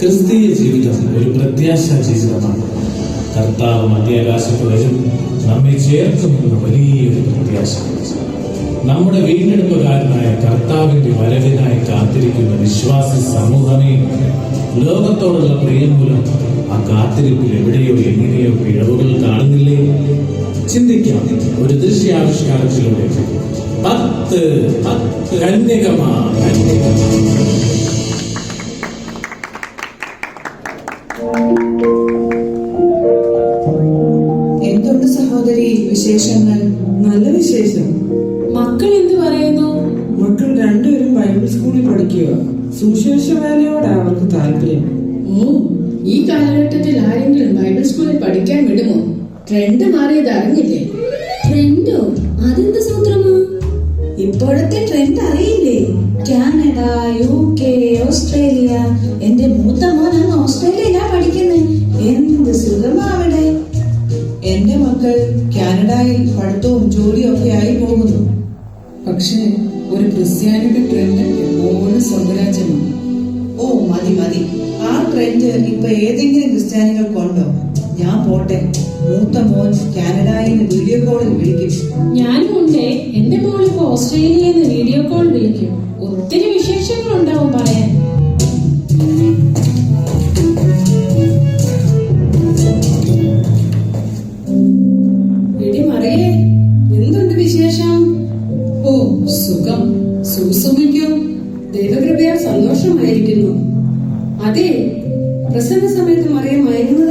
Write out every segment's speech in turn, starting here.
ക്രിസ്തീയ ജീവിതം ഒരു പ്രത്യാശാ ജീവിതമാണ്. കർത്താവ് മധ്യാകാശത്ത് വരും. നമ്മെ ചേർക്കുമെന്ന വലിയൊരു പ്രത്യാശ. നമ്മുടെ വീണ്ടെടുപ്പുകാരനായ കർത്താവിന്റെ വരവിനായി കാത്തിരിക്കുന്ന വിശ്വാസി സമൂഹമേ ലോകത്തോടുള്ള പ്രിയം മൂലം ആ കാത്തിരിപ്പിൽ എവിടെയോ എങ്ങനെയോ പിഴവുകൾ കാണുന്നില്ലേ? ചിന്തിക്കാം. ഒരു ദൃശ്യാവിഷ്കാരത്തിലൂടെ പത്ത് പത്ത് കന്യകമാ കന്യകമാ ട്രെൻഡ് മാറിയത് അറിഞ്ഞില്ലേ? ട്രെൻഡോ അതെന്ത് സൂത്രമോ? ഇപ്പോഴത്തെ ട്രെൻഡ് അറിയില്ലേ? Canada U K Australia. എന്റെ മൂത്ത മോൻ അന്ന് ഓസ്ട്രേലിയയിലാ പഠിക്കുന്നത് എന്ത് സുഖമാ അവിടെ? എന്റെ മക്കൾ കാനഡയിൽ പഠിത്തവും ജോലിയും ഒക്കെ ആയി പോകുന്നു. പക്ഷേ ഒരു ക്രിസ്ത്യാനിയുടെ ട്രെൻഡ് എപ്പോഴും സ്വർഗരാജ്യമാണ്. ഓ മതി മതി. ആ ട്രെൻഡ് ഇപ്പൊ ഏതെങ്കിലും ക്രിസ്ത്യാനികൾക്കുണ്ടോ? ഞാൻ പോട്ടെ. മൂത്ത മോൻ കാനഡയിൽ നിന്ന് വീഡിയോ കോളിൽ വിളിക്കും. ഞാനും ഉണ്ട്. എന്റെ മോൾ ഇപ്പൊ ഓസ്ട്രേലിയയിൽ നിന്ന് വീഡിയോ കോൾ വിളിക്കും. ഒത്തിരി വിശേഷങ്ങൾ ഉണ്ടാവും പറയാൻ എന്തുണ്ട് വിശേഷം? ഓ സുഖം. സന്തോഷമായിരിക്കുന്നു. അതെ പ്രസന്ന സമയത്ത് മറിയം മയങ്ങുന്നത്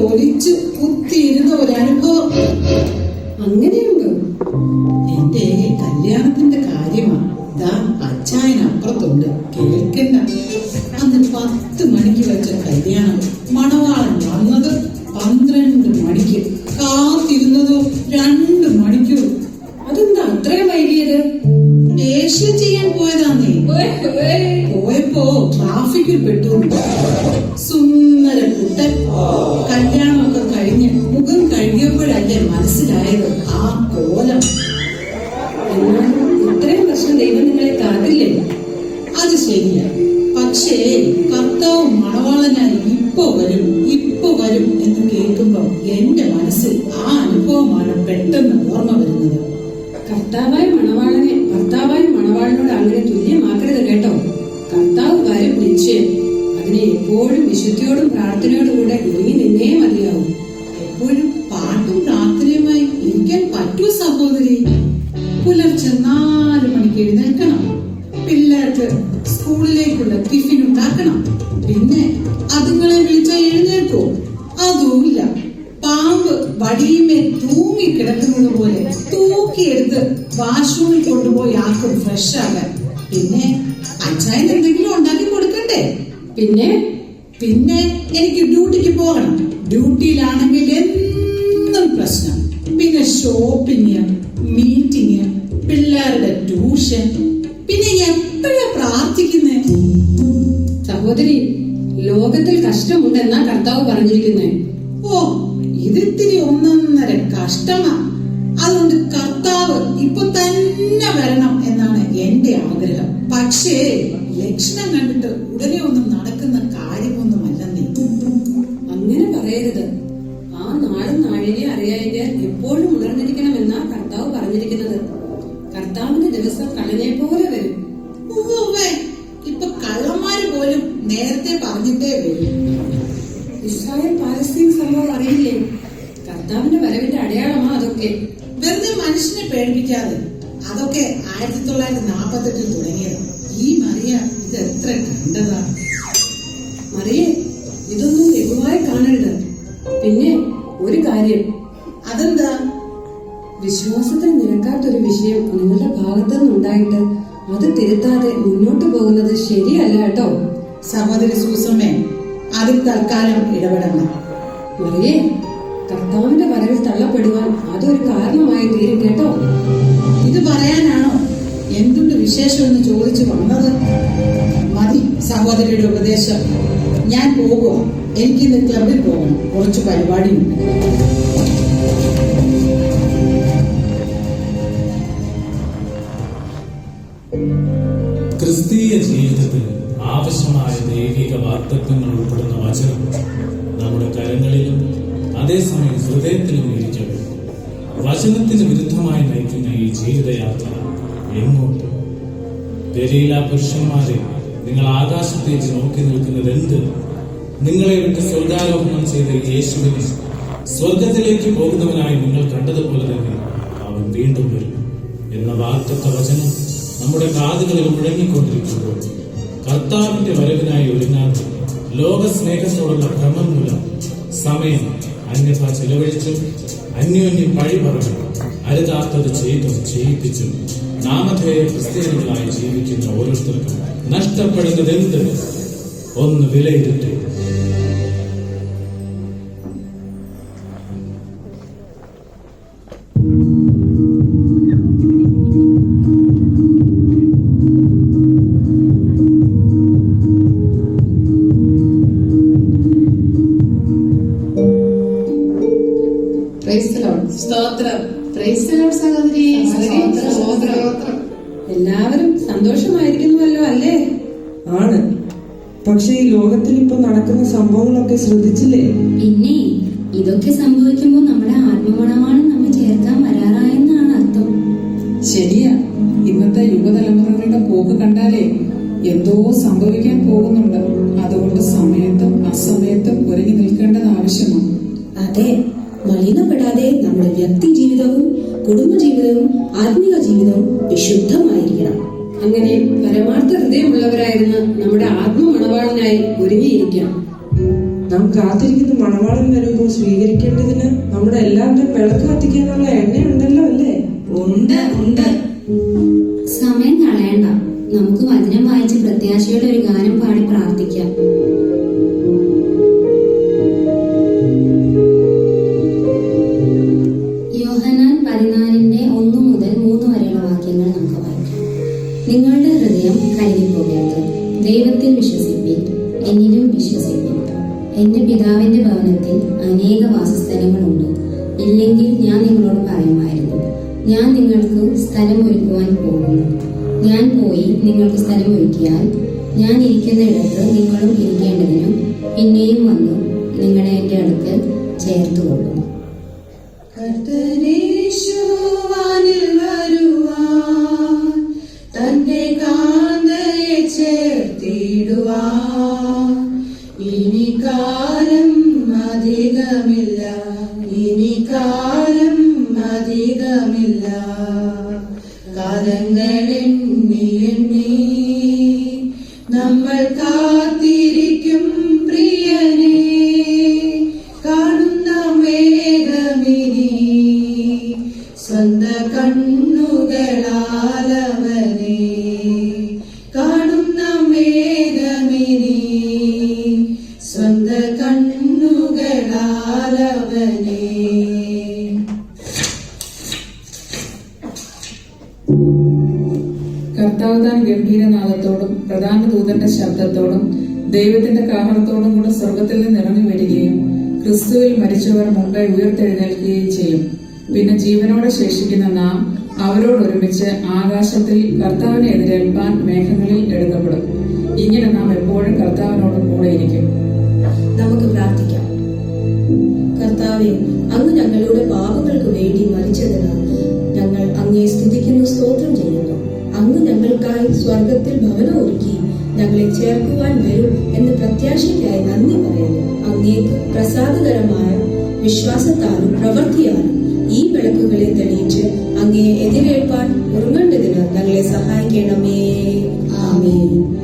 തൊലിച്ച് കുത്തിയിരുന്ന ഒരനുഭവം. അങ്ങനെയുണ്ട്. എന്റെ കല്യാണത്തിന്റെ കാര്യമാണ്. ദാ അച്ചായൻ അപ്പുറത്തുണ്ട്. കേൾക്കണ്ട. അന്ന് പത്ത് മണിക്ക് വെച്ച കല്യാണം. മണവാളൻ വന്നത് പന്ത്രണ്ട് മണിക്ക്. കാത്തിരുന്നതോ രണ്ട് മണിക്കൂർ. അതെന്താ അത്രയും വൈകിയത്? ഏഷ്യ ചെയ്യാൻ പോയതാന്നേ. പോയപ്പോ ട്രാഫിക്കിൽ പെട്ടു. കർത്താവായ മണവാളനെ ഭർത്താവായ മണവാളനോട് അങ്ങനെ തുല്യമാക്കരുത് കേട്ടോ. കർത്താവ് വരും നിശ്ചയം. അതിനെ എപ്പോഴും വിശുദ്ധിയോടും പ്രാർത്ഥനയോടും കൂടെ ഒരുങ്ങി നിന്നേ മതിയാവും. എപ്പോഴും പാട്ടും പ്രാർത്ഥനയുമായി ഇരിക്കാൻ പറ്റൂ സഹോദരി. പുലർച്ചെ നാല് മണിക്ക് എഴുന്നേൽക്കണം. പിള്ളേർക്ക് സ്കൂളിലേക്കുള്ള ടിഫിൻ ഉണ്ടാക്കണം. പിന്നെ അതുങ്ങളെ വിളിച്ചാൽ എഴുന്നേൽക്കോ. അതുമില്ല. പാമ്പ് വടിയുമേ തൂങ്ങി കിടക്കുന്നത് പോലെ തൂക്കിയെടുത്ത് വാഷ്റൂമിൽ കൊണ്ടുപോയി ആക്കും ഫ്രഷ് ആകാൻ പിന്നെ അച്ചായൻ എന്തെങ്കിലും ഉണ്ടാക്കി കൊടുക്കണ്ടേ? പിന്നെ പിന്നെ എനിക്ക് ഡ്യൂട്ടിക്ക് പോകണം. ഡ്യൂട്ടിയിലാണെങ്കിൽ എന്നും പ്രശ്നം. പിന്നെ ഷോപ്പിങ് മീറ്റിംഗ് പിള്ളേരുടെ ട്യൂഷൻ പിന്നെ എപ്പോഴാ പ്രാർത്ഥിക്കുന്നേ? സഹോദരി ലോകത്തിൽ കഷ്ടമുണ്ടെന്നാ കർത്താവ് പറഞ്ഞിരിക്കുന്നേ. കഷ്ടമാ അതുകൊണ്ട് കർത്താവ് ഇപ്പൊ തന്നെ വരണം എന്നാണ് എന്റെ ആഗ്രഹം. പക്ഷേ ലക്ഷണം കണ്ടിട്ട് ഉടനെ ഒന്നും നടക്കുന്ന കാര്യമൊന്നുമല്ലെന്നേ. അങ്ങനെ പറയരുത്. ആ നാളും നാഴിനെ അറിയാതെ എപ്പോഴും ഉണർന്നിരിക്കണമെന്നാ കർത്താവ് പറഞ്ഞിരിക്കുന്നത്. കർത്താവിന്റെ ദിവസം കളനെ പോലെ വരും. ഇപ്പൊ കള്ളന്മാര് പോലും നേരത്തെ പറഞ്ഞിട്ടേ വരും. ഇസ്രായേൽ പാലസ്തീൻ സംഭവം അറിയില്ലേ? കർത്താവിന്റെ വരവിന്റെ അടയാളമാ അതൊക്കെ. വെറുതെ മനുഷ്യനെ പേടിപ്പിക്കാതെ. അതൊക്കെ ആയിരത്തി തൊള്ളായിരത്തി നാപ്പത്തെട്ടിൽ തുടങ്ങിയത്. ഈ മറിയ ഇത് എത്ര കണ്ടതാണ് മറിയെ ഇതൊന്നും ലഘുവായി കാണരുത്. പിന്നെ ഒരു കാര്യം. അതെന്താ? വിശ്വാസത്തിന് നിരക്കാത്തൊരു വിഷയം നിങ്ങളുടെ ഭാഗത്തു നിന്നുണ്ടായിട്ട് അത് തിരുത്താതെ മുന്നോട്ട് പോകുന്നത് ശരിയല്ല കേട്ടോ. സഹോദരി സൂസമ്മേ അതിൽ തൽക്കാലം ഇടപെടണം. മറിയേ കർത്താവിന്റെ വരവിൽ തള്ളപ്പെടുവാൻ അതൊരു കാരണമായി തീരും കേട്ടോ. ഇത് പറയാനാണോ? എന്തുണ്ട് വിശേഷം എന്ന് ചോദിച്ചു വന്നത്? മതി സഹോദരിയുടെ ഉപദേശം. ഞാൻ പോകുക എനിക്കിന്ന് ക്ലബിൽ പോകണം. കുറച്ച് പരിപാടിയുണ്ട്. ക്രിസ്തീയ ജീവിതത്തിൽ ആവശ്യമായ ദൈവിക വാർത്തത്വങ്ങൾ ഉൾപ്പെടുന്ന വചനം അതേസമയം ഹൃദയത്തിലും ഇരിക്കട്ടെ വചനത്തിന് വിരുദ്ധമായി നയിക്കുന്ന ഈ ജീവിതയാത്ര എങ്ങോട്ട്? ദലീല പുരുഷന്മാരെ നിങ്ങൾ ആകാശത്തേക്ക് നോക്കി നിൽക്കുന്നത് എന്ത്? നിങ്ങളെ വിട്ട് സ്വർഗാരോഹണം ചെയ്ത യേശുവിനെ സ്വർഗത്തിലേക്ക് പോകുന്നവനായി നിങ്ങൾ കണ്ടതുപോലെ തന്നെ അവൻ വീണ്ടും വരും എന്ന വാർത്തത്തെ വചനം നമ്മുടെ കാതുകളിൽ മുഴങ്ങിക്കൊണ്ടിരിക്കുമ്പോൾ കർത്താവിന്റെ വരവിനായി ഒരുങ്ങാതെ ലോക സ്നേഹത്തോടുള്ള ഭ്രമം മൂലം സമയം അന്യഥ ചിലവഴിച്ചും അന്യോന്യം പഴി പറഞ്ഞു. അരുതാത്തത് ചെയ്തും ചെയ്യിപ്പിച്ചും നാമധേയ ക്രിസ്ത്യാനികളായി ജീവിക്കുന്ന ഓരോരുത്തർക്കും നഷ്ടപ്പെടുന്നതെന്ത്? ഒന്ന് വിലയിരുത്തി. സഹോദരി എല്ലാവരും സന്തോഷമായിരിക്കുന്നുവല്ലോ അല്ലേ ആണ്. പക്ഷെ ഈ ലോകത്തിൽ ഇപ്പൊ നടക്കുന്ന സംഭവങ്ങളൊക്കെ ശ്രദ്ധിച്ചില്ലേ? പിന്നെ ഇതൊക്കെ സംഭവിക്കുമ്പോൾ നമ്മുടെ ആത്മഗുണമാണ് നമ്മെ ചേർക്കാൻ വരാറായെന്നാണ് അർത്ഥം. ശരിയാ. ഇന്നത്തെ യുവതലമുറകളുടെ പോക്ക് കണ്ടാലേ എന്തോ സംഭവിക്കാൻ പോകുന്നുണ്ട്. അതുകൊണ്ട് സമയത്തും അസമയത്തും ഒരുങ്ങി നിൽക്കേണ്ടത് ആവശ്യമാണ്. അതെ. മലിനപ്പെടാതെ നമ്മുടെ വ്യക്തി ജീവിതവും കുടുംബജീവിതവും ആത്മീക ജീവിതവും വിശുദ്ധമായിരിക്കണം. അങ്ങനെ പരമാർത്ഥ ഹൃദയമുള്ളവരായിരുന്ന നമ്മുടെ ആത്മമണവാളനായി ഒരുങ്ങിയിരിക്കാം. നാം കാത്തിരിക്കുന്ന മണവാളൻ വരുമ്പോൾ സ്വീകരിക്കേണ്ടതിന് നമ്മുടെ എല്ലാവരും വിളക്ക് കത്തിക്കാനുള്ള എണ്ണ വിശ്വസിപ്പിൻ. എന്നിലും വിശ്വസിപ്പിൻ. എന്റെ പിതാവിന്റെ ഭവനത്തിൽ അനേക വാസസ്ഥലങ്ങളുണ്ട്. ഇല്ലെങ്കിൽ ഞാൻ നിങ്ങളോട് പറയുമായിരുന്നു ഞാൻ നിങ്ങൾക്ക് സ്ഥലം ഒരുക്കുവാൻ പോകുന്നു. ഞാൻ പോയി നിങ്ങൾക്ക് സ്ഥലം ഒരുക്കിയാൽ ഞാൻ ഇരിക്കുന്ന ഇടത്ത് നിങ്ങളും ഇരിക്കേണ്ടതിനും പിന്നെയും വന്നു നിങ്ങളെ എന്റെ അടുക്കൽ ചേർത്തുകൊള്ളുന്നു കർത്തനേശുവാനിൽ വരുവാൻ ദൈവത്തിന്റെ കാഹളത്തോടും കൂടെ സ്വർഗത്തിൽ നിന്ന് ഇറങ്ങി വരികയും ക്രിസ്തുവിൽ മരിച്ചവർ മുമ്പേ ഉയർത്തെഴുന്നേൽക്കുകയും ചെയ്യും. പിന്നെ ജീവനോടെ ശേഷിക്കുന്ന നാം അവരോട് ഒരുമിച്ച് ആകാശത്തിൽ കർത്താവിനെ എതിരേൽപ്പാൻ മേഘങ്ങളിൽ എടുക്കപ്പെടും ഇങ്ങനെ നാം എപ്പോഴും കർത്താവിനോട് കൂടെയിരിക്കും നമുക്ക് പ്രാർത്ഥിക്കാം. കർത്താവെ അങ്ങ് ഞങ്ങളുടെ പാപങ്ങൾക്ക് വേണ്ടി മരിച്ചതിനാൽ ഞങ്ങൾ അങ്ങേ സ്തുതിക്കുന്നു സ്തോത്രം ചെയ്യുന്നു. അങ്ങ് ഞങ്ങൾക്കായി സ്വർഗത്തിൽ ഭവനം ഒരുക്കി ഞങ്ങളെ ചേർക്കുവാൻ വരും എന്ന് പ്രത്യാശയ്ക്കായി നന്ദി പറയുന്നു. അങ്ങേ പ്രസാദകരമായ വിശ്വാസത്താലും പ്രവൃത്തിയാലും ഈ വിളക്കുകളെ തെളിയിച്ച് അങ്ങയെ എതിരേൽപ്പാൻ ഉറങ്ങേണ്ടതിന് ഞങ്ങളെ സഹായിക്കണമേ. ആമേൻ.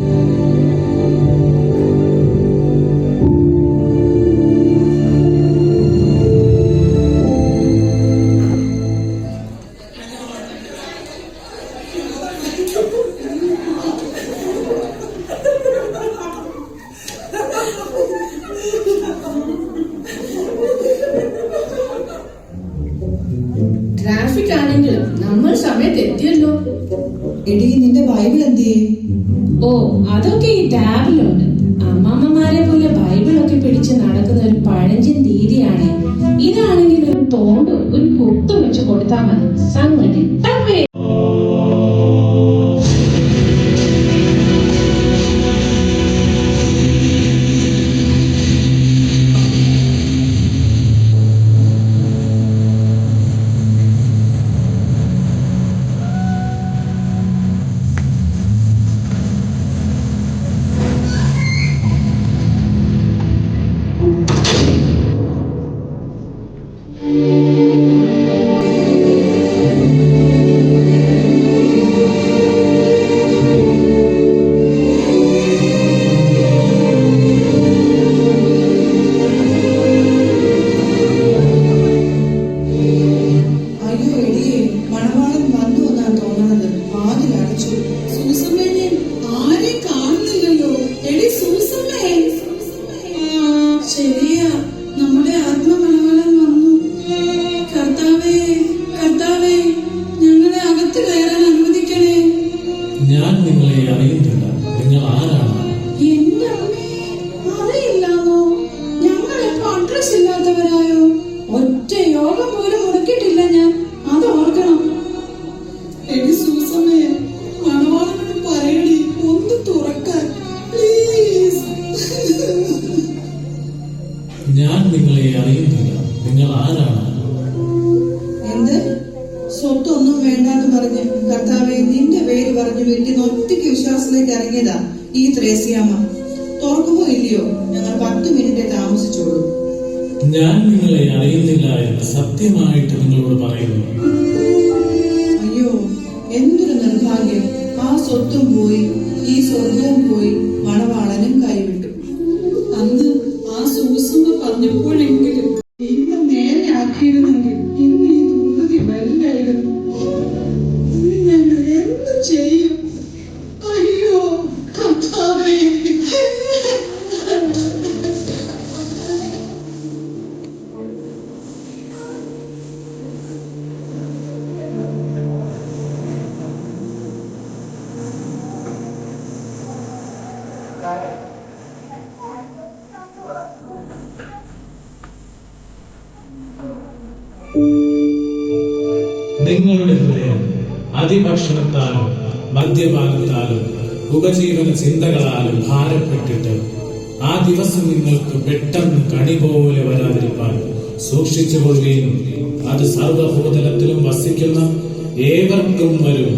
പറഞ്ഞ് വീട്ടിൽ നിന്ന് ഒറ്റയ്ക്ക് വിശ്വാസത്തിലേക്ക് ഇറങ്ങിയതാ ഈ ത്രേസ്യാമ്മ. തുറക്കുമോ ഇല്ലയോ? ഞങ്ങൾ പത്ത് മിനിറ്റ് താമസിച്ചോളൂ. ഞാൻ നിങ്ങളെ അറിയുന്നില്ല എന്ന് സത്യമായിട്ട് നിങ്ങളോട് പറയുന്നു. അയ്യോ എന്തൊരു നിർഭാഗ്യം. ആ സ്വത്തും പോയി ഈ സ്വർഗവും പോയി മണവാളനും കൈവിട്ടു. അന്ന് ആ സൂസമ്മ പറഞ്ഞപ്പോഴെങ്കിലും നിങ്ങളുടെ ഹൃദയം അതിഭക്ഷണത്താലും മദ്യപാനത്താലും ഉപജീവന ചിന്തകളാലും ഭാരപ്പെട്ടിട്ട് ആ ദിവസം നിങ്ങൾക്ക് പെട്ടെന്ന് കണി പോലെ വരാതിരിപ്പാൻ സൂക്ഷിച്ചു കൊള്ളുകയും അത് സർവഭൂതലത്തിലും വസിക്കുന്ന ഏവർക്കും വരും.